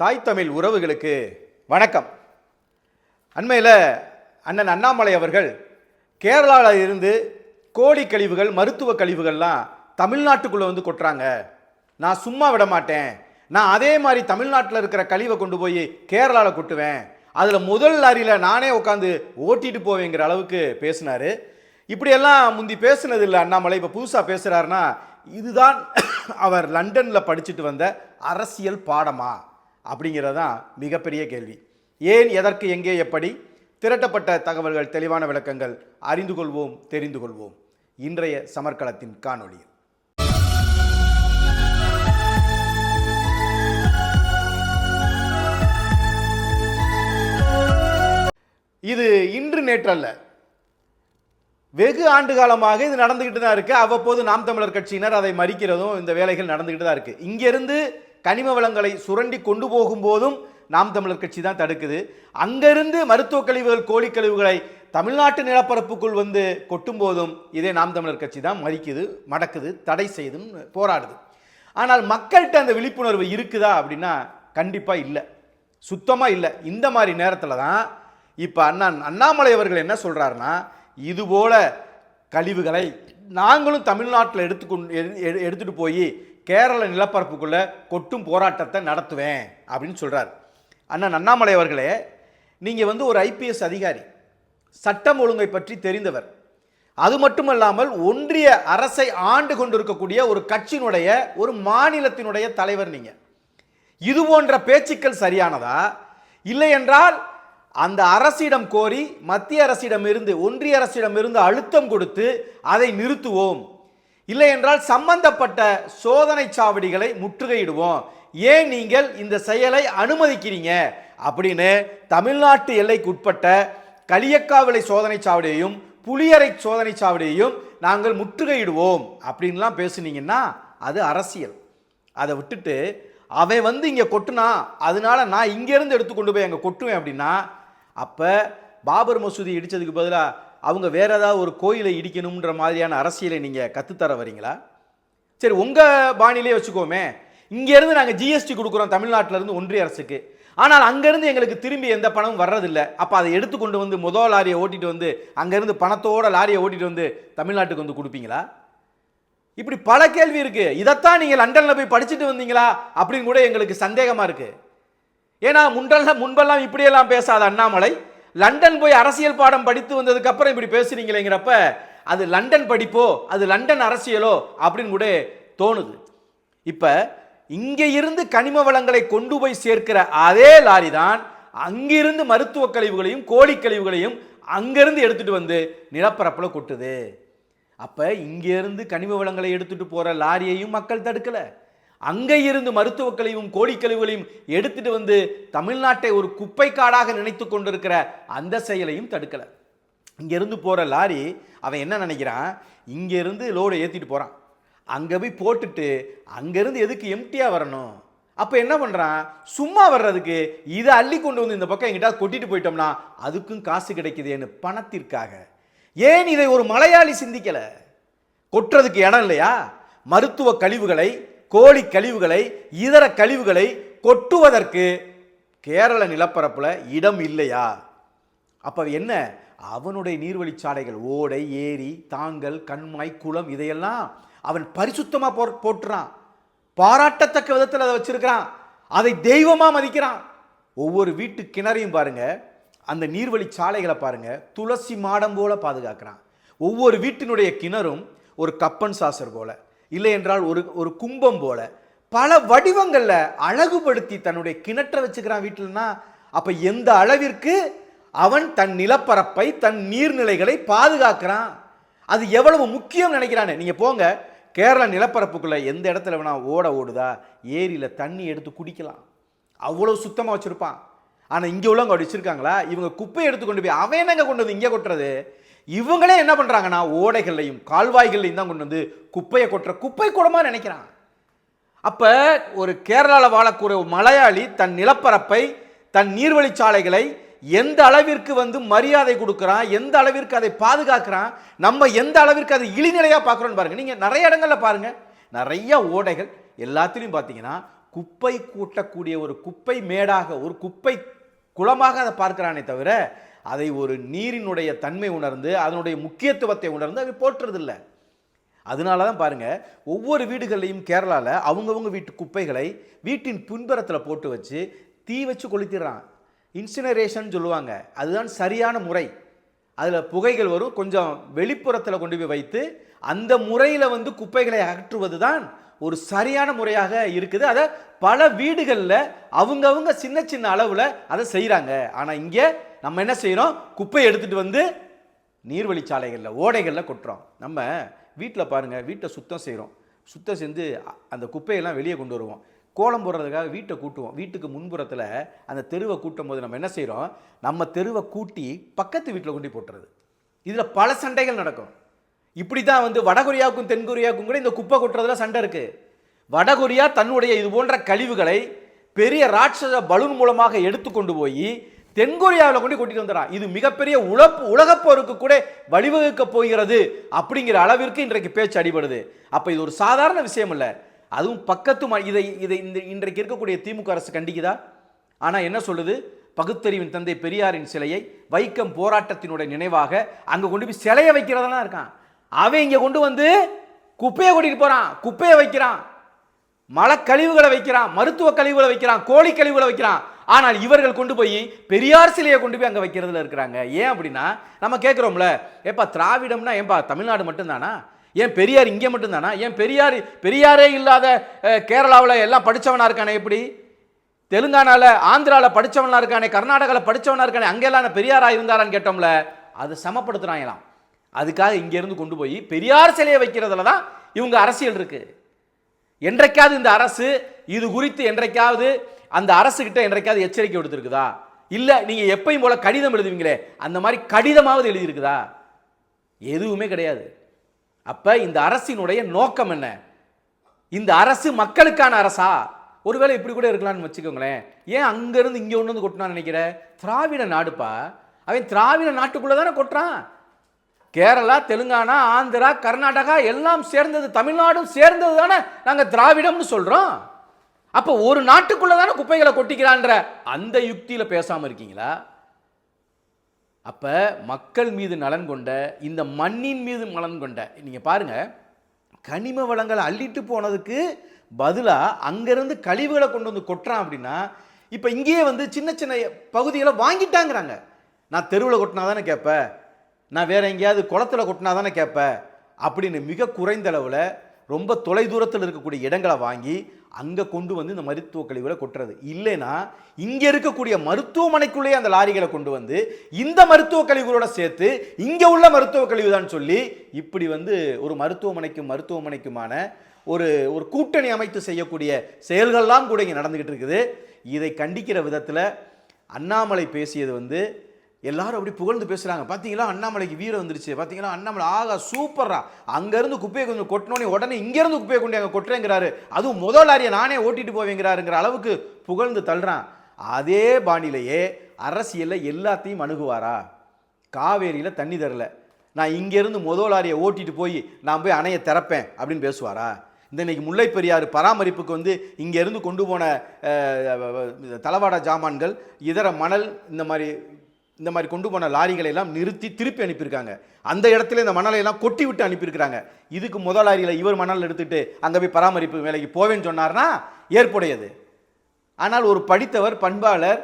தாய் தமிழ் உறவுகளுக்கு வணக்கம். அண்மையில் அண்ணன் அண்ணாமலை அவர்கள் கேரளாவில் இருந்து கோடி கழிவுகள் மருத்துவ கழிவுகள்லாம் தமிழ்நாட்டுக்குள்ளே வந்து கொட்டுறாங்க. நான் சும்மா விட மாட்டேன். நான் அதே மாதிரி தமிழ்நாட்டில் இருக்கிற கழிவை கொண்டு போய் கேரளாவில் கொட்டுவேன். அதில் முதல் லாரியில் நானே உட்காந்து ஓட்டிட்டு போவேங்கிற அளவுக்கு பேசினார். இப்படியெல்லாம் முந்தி பேசுனது இல்லை அண்ணாமலை. இப்போ புதுசாக பேசுகிறாருன்னா இதுதான் அவர் லண்டனில் படிச்சுட்டு வந்த அரசியல் பாடமா? அப்படிங்கிறது தான் மிகப்பெரிய கேள்வி. ஏன் எதற்கு எங்கே எப்படி? திரட்டப்பட்ட தகவல்கள் தெளிவான விளக்கங்கள் அறிந்து கொள்வோம் தெரிந்து கொள்வோம். இன்றைய சமர்க்களத்தின் காணொளி இது இன்று நேற்றல்ல. வெகு ஆண்டு காலமாக இது நடந்துக்கிட்டு தான் இருக்கு. அவ்வப்போது நாம் தமிழர் கட்சியினர் அதை மறிக்கிறதும் இந்த வேலைகள் நடந்துக்கிட்டு தான் இருக்கு. இங்கிருந்து கனிம வளங்களை சுரண்டி கொண்டு போகும்போதும் நாம் தமிழர் கட்சி தான் தடுக்குது. அங்கிருந்து மருத்துவ கழிவுகள் கோழி கழிவுகளை தமிழ்நாட்டு நிலப்பரப்புக்குள் வந்து கொட்டும் போதும் இதே நாம் தமிழர் கட்சி தான் மறிக்குது மடக்குது தடை செய்தும் போராடுது. ஆனால் மக்கள்கிட்ட அந்த விழிப்புணர்வு இருக்குதா அப்படின்னா கண்டிப்பாக இல்லை. சுத்தமாக இல்லை. இந்த மாதிரி நேரத்தில் தான் இப்போ அண்ணன் அண்ணாமலை அவர்கள் என்ன சொல்கிறாருன்னா இதுபோல கழிவுகளை நாங்களும் தமிழ்நாட்டில் எடுத்துக்கொண்டு எடுத்துகிட்டு எடு- போய் கேரள நிலப்பரப்புக்குள்ளே கொட்டும் போராட்டத்தை நடத்துவேன் அப்படின்னு சொல்கிறார் அண்ணன் அண்ணாமலை அவர்களே நீங்கள் வந்து ஒரு ஐபிஎஸ் அதிகாரி சட்டம் ஒழுங்கை பற்றி தெரிந்தவர். அது மட்டுமல்லாமல் ஒன்றிய அரசை ஆண்டு கொண்டிருக்கக்கூடிய ஒரு கட்சியினுடைய ஒரு மாநிலத்தினுடைய தலைவர் நீங்கள் இது போன்ற பேச்சுக்கள் சரியானதா? இல்லை என்றால் அந்த அரசிடம் கோரி மத்திய அரசிடம் இருந்து ஒன்றிய அரசிடம் இருந்து அழுத்தம் கொடுத்து அதை நிறுத்துவோம். இல்லை என்றால் சம்பந்தப்பட்ட சோதனை சாவடிகளை முற்றுகையிடுவோம். ஏன் நீங்கள் இந்த செயலை அனுமதிக்கிறீங்க? அப்படின்னு தமிழ்நாட்டு எல்லைக்குட்பட்ட களியக்காவிளை சோதனை சாவடியையும் புளியரை சோதனை சாவடியையும் நாங்கள் முற்றுகையிடுவோம் அப்படின்லாம் பேசுனீங்கன்னா அது அரசியல். அதை விட்டுட்டு அவன் வந்து இங்கே கொட்டுனா அதனால நான் இங்கேருந்து எடுத்து கொண்டு போய் அங்கே கொட்டுவேன் அப்படின்னா அப்போ பாபர் மசூதி இடித்ததுக்கு பதிலாக அவங்க வேறு ஏதாவது ஒரு கோயிலை இடிக்கணுன்ற மாதிரியான அரசியலை நீங்கள் கற்றுத்தர வரீங்களா சரி உங்கள் பாணியிலே வச்சுக்கோமே. இங்கேருந்து நாங்கள் ஜிஎஸ்டி கொடுக்குறோம் தமிழ்நாட்டிலேருந்து ஒன்றிய அரசுக்கு. ஆனால் அங்கேருந்து எங்களுக்கு திரும்பி எந்த பணமும் வர்றதில்லை. அப்போ அதை எடுத்து கொண்டு வந்து முதல் லாரியை ஓட்டிகிட்டு வந்து அங்கேருந்து பணத்தோட லாரியை ஓட்டிகிட்டு வந்து தமிழ்நாட்டுக்கு வந்து கொடுப்பீங்களா? இப்படி பல கேள்வி இருக்குது இதைத்தான் நீங்கள் லண்டனில் போய் படிச்சுட்டு வந்தீங்களா? அப்படின்னு கூட எங்களுக்கு சந்தேகமாக இருக்குது ஏன்னா முன்றெல்லாம் முன்பெல்லாம் இப்படியெல்லாம் பேசாத அண்ணாமலை லண்டன் போய் அரசியல் பாடம் படித்து வந்ததுக்கு அப்புறம் இப்படி பேசுறீங்களேங்கிறப்ப அது லண்டன் படிப்போ அது லண்டன் அரசியலோ அப்படின்னு கூட தோணுது. இப்ப இங்கே இருந்து கனிம வளங்களை கொண்டு போய் சேர்க்கிற அதே லாரி தான் அங்கிருந்து மருத்துவ கழிவுகளையும் கோழி கழிவுகளையும் அங்கிருந்து எடுத்துட்டு வந்து நிலப்பரப்பில் கொட்டுது. அப்ப இங்கேருந்து கனிம வளங்களை எடுத்துட்டு போற லாரியையும் மக்கள் தடுக்கலை. அங்கே இருந்து மருத்துவ கழிவும் கோழிக்கழிவுகளையும் எடுத்துட்டு வந்து தமிழ்நாட்டை ஒரு குப்பை காடாக நினைத்து கொண்டிருக்கிற அந்த செயலையும் தடுக்கலை. இங்கேருந்து போகிற லாரி அவன் என்ன நினைக்கிறான்? இங்கேருந்து லோடை லோடு போகிறான் அங்கே போய் போட்டுட்டு அங்கேருந்து எதுக்கு எம்டியாக வரணும்? அப்போ என்ன பண்ணுறான் சும்மா வர்றதுக்கு இதை அள்ளி கொண்டு வந்து இந்த பக்கம் எங்கிட்ட கொட்டிட்டு போயிட்டோம்னா அதுக்கும் காசு கிடைக்குதேன்னு பணத்திற்காக. ஏன் இதை ஒரு மலையாளி சிந்திக்கலை? கொட்டுறதுக்கு இடம் இல்லையா? மருத்துவ கழிவுகளை கோழி கழிவுகளை இதர கழிவுகளை கொட்டுவதற்கு கேரள நிலப்பரப்பில் இடம் இல்லையா? அப்போ என்ன? அவனுடைய நீர்வழிச்சாலைகள் ஓடை ஏரி தாங்கல் கண்மாய் குளம் இதையெல்லாம் அவன் பரிசுத்தமாக போ போட்டுறான் பாராட்டத்தக்க விதத்தில் அதை வச்சிருக்கிறான். அதை தெய்வமாக மதிக்கிறான். ஒவ்வொரு வீட்டு கிணறையும் பாருங்க அந்த நீர்வழி சாலைகளை பாருங்க துளசி மாடம் போல பாதுகாக்கிறான். ஒவ்வொரு வீட்டினுடைய கிணறும் ஒரு கப்பன் சாசர் போல. இல்லை என்றால் ஒரு ஒரு கும்பம் போல. பல வடிவங்களில் அழகுபடுத்தி தன்னுடைய கிணற்றை வச்சுக்கிறான் வீட்டில்னா அப்போ எந்த அளவிற்கு அவன் தன் நிலப்பரப்பை தன் நீர்நிலைகளை பாதுகாக்கிறான்? அது எவ்வளவு முக்கியம் நினைக்கிறானே. நீங்கள் போங்க. கேரள நிலப்பரப்புக்குள்ளே எந்த இடத்துல வேணா ஓட ஓடுதா ஏரியில் தண்ணி எடுத்து குடிக்கலாம். அவ்வளோ சுத்தமாக வச்சுருப்பான். ஆனால் இங்கே உள்ளவங்க அப்படி வச்சுருக்காங்களா? இவங்க குப்பையை எடுத்து கொண்டு போய் அவன் என்னங்க கொண்டு வந்து இங்கே கொட்டுறது? இவங்களே என்ன பண்ணுறாங்கன்னா ஓடைகள்லையும் கால்வாய்கள்லையும் தான் கொண்டு வந்து குப்பையை கொட்டுற குப்பை கூடமாக நினைக்கிறான் அப்போ ஒரு கேரளாவில் வாழக்கூடிய மலையாளி தன் நிலப்பரப்பை தன் நீர்வழிச்சாலைகளை எந்த அளவிற்கு வந்து மரியாதை கொடுக்குறான் எந்த அளவிற்கு அதை பாதுகாக்கிறான் நம்ம எந்த அளவிற்கு அதை இழிநிலையாக பார்க்குறோன்னு பாருங்கள் நீங்கள் நிறைய இடங்களில் பாருங்க. நிறைய ஓடைகள் எல்லாத்துலேயும் பார்த்தீங்கன்னா குப்பை கூட்டக்கூடிய ஒரு குப்பை மேடாக ஒரு குப்பை குளமாக அதை பார்க்குறானே தவிர அதை ஒரு நீரினுடைய தன்மை உணர்ந்து அதனுடைய முக்கியத்துவத்தை உணர்ந்து அவை போட்டுறதில்லை அதனால தான் பாருங்கள் ஒவ்வொரு வீடுகள்லையும் கேரளாவில் அவங்கவுங்க வீட்டு குப்பைகளை வீட்டின் பின்புறத்தில் போட்டு வச்சு தீ வச்சு கொளுத்திடுறான். இன்சினரேஷன் சொல்லுவாங்க. அதுதான் சரியான முறை. அதில் புகைகள் வரும். கொஞ்சம் வெளிப்புறத்தில் கொண்டு போய் வைத்து அந்த முறையில் வந்து குப்பைகளை அகற்றுவது தான் ஒரு சரியான முறையாக இருக்குது. அதை பல வீடுகளில் அவங்கவுங்க சின்ன சின்ன அளவில் அதை செய்கிறாங்க ஆனால் இங்கே நம்ம என்ன செய்கிறோம் குப்பையை எடுத்துகிட்டு வந்து நீர்வழிச்சாலைகளில் ஓடைகளில் கொட்டுறோம். நம்ம வீட்டில் பாருங்கள் வீட்டை சுத்தம் செய்கிறோம் சுத்தம் செஞ்சு அந்த குப்பையெல்லாம் வெளியே கொண்டு வருவோம். கோலம் போடுறதுக்காக வீட்டை கூட்டுவோம். வீட்டுக்கு முன்புறத்தில் அந்த தெருவை கூட்டும் போது நம்ம என்ன செய்கிறோம் நம்ம தெருவை கூட்டி பக்கத்து வீட்டில் கொண்டு போட்டுறது. இதில் பல சண்டைகள் நடக்கும். இப்படி தான் வந்து வடகொரியாவுக்கும் தென்கொரியாவுக்கும் கூட இந்த குப்பை கொட்டுறதுல சண்டை இருக்குது வடகொரியா தன்னுடைய இது போன்ற கழிவுகளை பெரிய ராட்சச பலூன் மூலமாக எடுத்து கொண்டு போய் தென்கொரியாவில் கொண்டு கொட்டிட்டு வந்துடுறான். இது மிகப்பெரிய உழப்பு உலகப்போருக்கு கூட வழிவகுக்க போகிறது அப்படிங்கிற அளவிற்கு இன்றைக்கு பேச்சு அடிபடுது. அப்போ இது ஒரு சாதாரண விஷயம் இல்லை. அதுவும் பக்கத்து இதை இதை இந்த இன்றைக்கு இருக்கக்கூடிய திமுக அரசு கண்டிக்குதா? ஆனால் என்ன சொல்லுது? பகுத்தறிவின் தந்தை பெரியாரின் சிலையை வைக்கம் போராட்டத்தினுடைய நினைவாக அங்கே கொண்டு போய் சிலையை வைக்கிறதெல்லாம் இருக்கான். அவன் இங்கே கொண்டு வந்து குப்பையை கூட்டிட்டு போகிறான் குப்பையை வைக்கிறான். மலக்கழிவுகளை வைக்கிறான். மருத்துவ கழிவுகளை வைக்கிறான். கோழி கழிவுகளை வைக்கிறான். ஆனால் இவர்கள் கொண்டு போய் பெரியார் சிலையை கொண்டு போய் அங்கே வைக்கிறதுல இருக்கிறாங்க. ஏன் அப்படின்னா நம்ம கேட்குறோம்ல ஏப்பா திராவிடம்னா ஏன்பா தமிழ்நாடு மட்டும்தானா? ஏன் பெரியார் இங்கே மட்டும்தானா? ஏன் பெரியார் பெரியாரே இல்லாத கேரளாவில் எல்லாம் படிச்சவனா இருக்கானே எப்படி? தெலுங்கானாவில் ஆந்திராவில் படிச்சவனா இருக்கானே? கர்நாடகாவில் படிச்சவனா இருக்கானே? அங்கெல்லாம் பெரியாராக இருந்தாரான்னு கேட்டோம்ல அது சமப்படுத்துறாங்களாம். அதுக்காக இங்கேருந்து கொண்டு போய் பெரியார் சிலையை வைக்கிறதுல தான் இவங்க அரசியல் இருக்கு. என்றைக்காவது இந்த அரசு இது குறித்து என்றைக்காவது அந்த அரசுக்கிட்ட என்றைக்காவது எச்சரிக்கை கொடுத்துருக்குதா இல்லை நீங்கள் எப்பயும் போல கடிதம் எழுதுவீங்களே அந்த மாதிரி கடிதமாவது எழுதியிருக்குதா? எதுவுமே கிடையாது. அப்போ இந்த அரசினுடைய நோக்கம் என்ன? இந்த அரசு மக்களுக்கான அரசா? ஒருவேளை இப்படி கூட இருக்கலாம்னு வச்சுக்கோங்களேன். ஏன் அங்கேருந்து இங்கே ஒன்று வந்து கொட்டினான்னு நினைக்கிற? திராவிட நாடுப்பா. அவன் திராவிட நாட்டுக்குள்ளே தானே கொட்டுறான். கேரளா தெலுங்கானா ஆந்திரா கர்நாடகா எல்லாம் சேர்ந்தது தமிழ்நாடும் சேர்ந்தது தானே நாங்கள் திராவிடம்னு சொல்கிறோம் அப்போ ஒரு நாட்டுக்குள்ளே தானே குப்பைகளை கொட்டிக்கிறான்ற அந்த யுக்தியில் பேசாமல் இருக்கீங்களா? அப்போ மக்கள் மீது நலன் கொண்ட இந்த மண்ணின் மீது நலன் கொண்ட நீங்கள் பாருங்க கனிம வளங்களை அள்ளிட்டு போனதுக்கு பதிலாக அங்கேருந்து கழிவுகளை கொண்டு வந்து கொட்டுறான் அப்படின்னா இப்போ இங்கேயே வந்து சின்ன சின்ன பகுதிகளை வாங்கிட்டாங்கிறாங்க. நான் தெருவில் கொட்டினா தானே கேட்பேன். நான் வேறு எங்கேயாவது குளத்துல கொட்டினா தானே கேட்பேன்? அப்படின்னு மிக குறைந்த அளவில் ரொம்ப தொலை தூரத்தில் இருக்கக்கூடிய இடங்களை வாங்கி அங்கே கொண்டு வந்து இந்த மருத்துவ கழிவுகளை கொட்டுறது. இல்லைன்னா இங்கே இருக்கக்கூடிய மருத்துவமனைக்குள்ளேயே அந்த லாரிகளை கொண்டு வந்து இந்த மருத்துவ கழிவுகளோட சேர்த்து இங்கே உள்ள மருத்துவ கழிவு தான் சொல்லி இப்படி வந்து ஒரு மருத்துவமனைக்கும் மருத்துவமனைக்குமான ஒரு ஒரு கூட்டணி அமைத்து செய்யக்கூடிய செயல்கள்லாம் கூட இங்கே நடந்துக்கிட்டு இருக்குது. இதை கண்டிக்கிற விதத்தில் அண்ணாமலை பேசியது வந்து எல்லாரும் அப்படி புகழ்ந்து பேசுகிறாங்க பார்த்தீங்களா அண்ணாமலைக்கு வீரம் வந்துருச்சு. பார்த்தீங்களா அண்ணாமலை ஆகா சூப்பரா அங்கேருந்து குப்பையை கொஞ்சம் கொட்டினோடனே உடனே இங்கேருந்து குப்பையை கொண்டு அங்கே கொட்டுறேங்கிறாரு. அதுவும் முதல் லாரியை நானே ஓட்டிட்டு போவேங்கிறாருங்கிற அளவுக்கு புகழ்ந்து தள்ளுறான். அதே பாணியிலேயே அரசியலில் எல்லாத்தையும் அணுகுவாரா? காவேரியில் தண்ணி தரல. நான் இங்கேருந்து முதல் லாரியை ஓட்டிட்டு போய் நான் போய் அணையை திறப்பேன் அப்படின்னு பேசுவாரா? இந்த இன்னைக்கு முல்லை பெரியாறு பராமரிப்புக்கு வந்து இங்கேருந்து கொண்டு போன தளவாட ஜாமான்கள் இதர மணல் இந்த மாதிரி இந்த மாதிரி கொண்டு போன லாரிகளை எல்லாம் நிறுத்தி திருப்பி அனுப்பியிருக்காங்க. அந்த இடத்துல இந்த மணலை எல்லாம் கொட்டி விட்டு அனுப்பியிருக்கிறாங்க. இதுக்கு முதல் லாரியில் இவர் மணல் எடுத்துட்டு அங்கே போய் பராமரிப்பு வேலைக்கு போவேன்னு சொன்னார்னா ஏற்புடையது. ஆனால் ஒரு படித்தவர் பண்பாளர்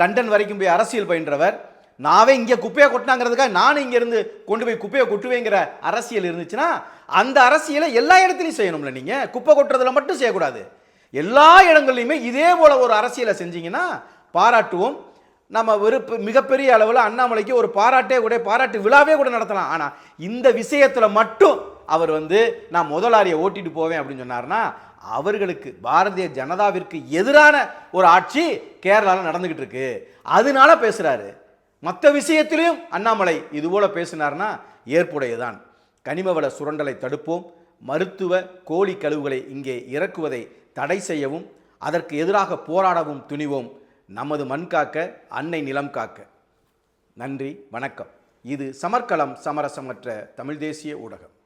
லண்டன் வரைக்கும் போய் அரசியல் பயின்றவர் நாவே இங்கே குப்பையை கொட்டினாங்கிறதுக்காக நானும் இங்கேருந்து கொண்டு போய் குப்பையை கொட்டுவேங்கிற அரசியல் இருந்துச்சுன்னா அந்த அரசியலை எல்லா இடத்துலையும் செய்யணும்ல நீங்கள் குப்பை கொட்டுறதுல மட்டும் செய்யக்கூடாது. எல்லா இடங்கள்லையுமே இதே போல ஒரு அரசியலை செஞ்சீங்கன்னா பாராட்டுவோம் நம்ம வெறுப்பு மிகப்பெரிய அளவில் அண்ணாமலைக்கு ஒரு பாராட்டே கூட பாராட்டு விழாவே கூட நடத்தலாம். ஆனால் இந்த விஷயத்தில் மட்டும் அவர் வந்து நான் முதலாளியை ஓட்டிட்டு போவேன் அப்படின்னு சொன்னார்னா அவர்களுக்கு பாரதிய ஜனதாவிற்கு எதிரான ஒரு ஆட்சி கேரளாவில் நடந்துக்கிட்டு இருக்கு. அதனால பேசுகிறாரு மற்ற விஷயத்திலையும் அண்ணாமலை இதுபோல் பேசினார்னா ஏற்புடையதான். கனிமவள சுரண்டலை தடுப்போம். மருத்துவ கோழி கழிவுகளை இங்கே இறக்குவதை தடை செய்யவும் அதற்கு எதிராக போராடவும் துணிவோம். நமது மண் காக்க அன்னை நிலம் காக்க. நன்றி வணக்கம். இது சமர்க்களம் சமரசமற்ற தமிழ் தேசிய ஊடகம்.